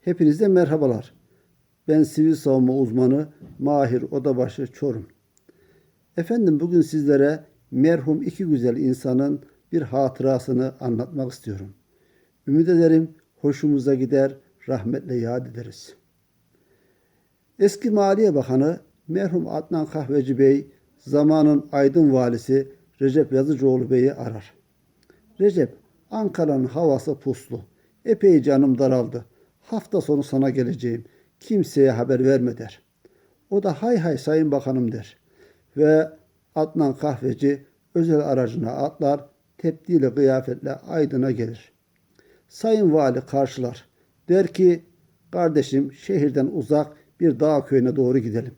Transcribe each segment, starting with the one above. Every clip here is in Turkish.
Hepinize merhabalar. Ben sivil savunma uzmanı Mahir Odabaşı Çorum. Efendim bugün sizlere merhum iki güzel insanın bir hatırasını anlatmak istiyorum. Ümit ederim hoşumuza gider, rahmetle yad ederiz. Eski Maliye Bakanı merhum Adnan Kahveci Bey zamanın aydın valisi Recep Yazıcıoğlu Bey'i arar. Recep, Ankara'nın havası puslu. Epey canım daraldı. Hafta sonu sana geleceğim. Kimseye haber verme der. O da hay hay sayın bakanım der. Ve Adnan kahveci özel aracına atlar, tepdili kıyafetle Aydın'a gelir. Sayın vali karşılar. Der ki, kardeşim şehirden uzak bir dağ köyüne doğru gidelim.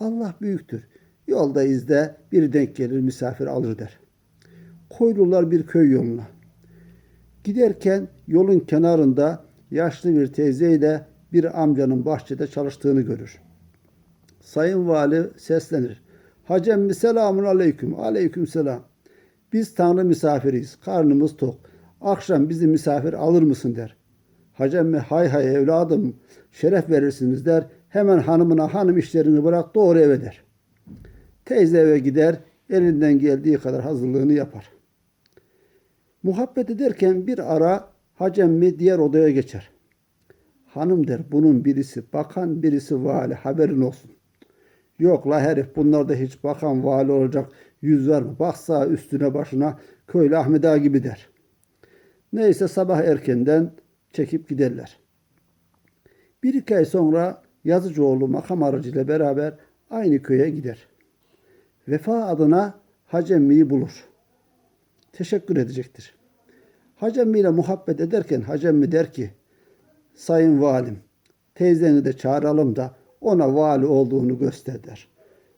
Allah büyüktür. Yolda izde bir denk gelir misafir alır der. Koylular bir köy yoluna. Giderken yolun kenarında yaşlı bir teyzeyle bir amcanın bahçede çalıştığını görür. Sayın Vali seslenir. Hacem mi selamun aleyküm. Aleyküm selam. Biz Tanrı misafiriyiz. Karnımız tok. Akşam bizi misafir alır mısın der. Hacem mi hay hay evladım şeref verirsiniz der. Hemen hanımına hanım işlerini bırak doğru eve der. Teyze eve gider elinden geldiği kadar hazırlığını yapar. Muhabbet ederken bir ara Hacem mi diğer odaya geçer. Hanım der bunun birisi bakan birisi vali haberin olsun. Yok la herif bunlarda hiç bakan vali olacak yüz var mı? Baksa üstüne başına köylü Ahmet Ağa gibi der. Neyse sabah erkenden çekip giderler. Bir iki ay sonra Yazıcıoğlu makam aracıyla beraber aynı köye gider. Vefa adına Hacemmi'yi bulur. Teşekkür edecektir. Hacemmi ile muhabbet ederken Hacemmi der ki, Sayın Valim, teyzeni de çağıralım da ona vali olduğunu göster der.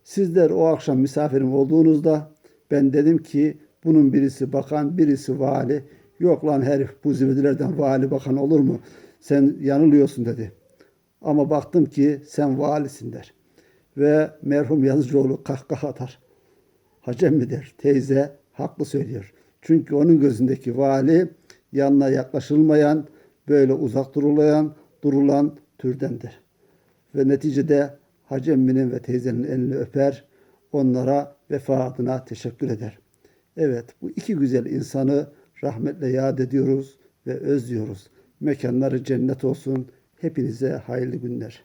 Sizler o akşam misafirim olduğunuzda ben dedim ki bunun birisi bakan, birisi vali. Yok lan herif bu zibedilerden vali bakan olur mu? Sen yanılıyorsun dedi. Ama baktım ki sen valisin der. Ve merhum Yazıcıoğlu kahkaha atar. Hacem mi der? Teyze haklı söylüyor. Çünkü onun gözündeki vali yanına yaklaşılmayan, böyle uzak durulayan, durulan türdendir. Ve neticede Hacı emminin ve teyzenin elini öper, onlara vefa adına teşekkür eder. Evet, bu iki güzel insanı rahmetle yad ediyoruz ve özlüyoruz. Mekanları cennet olsun. Hepinize hayırlı günler.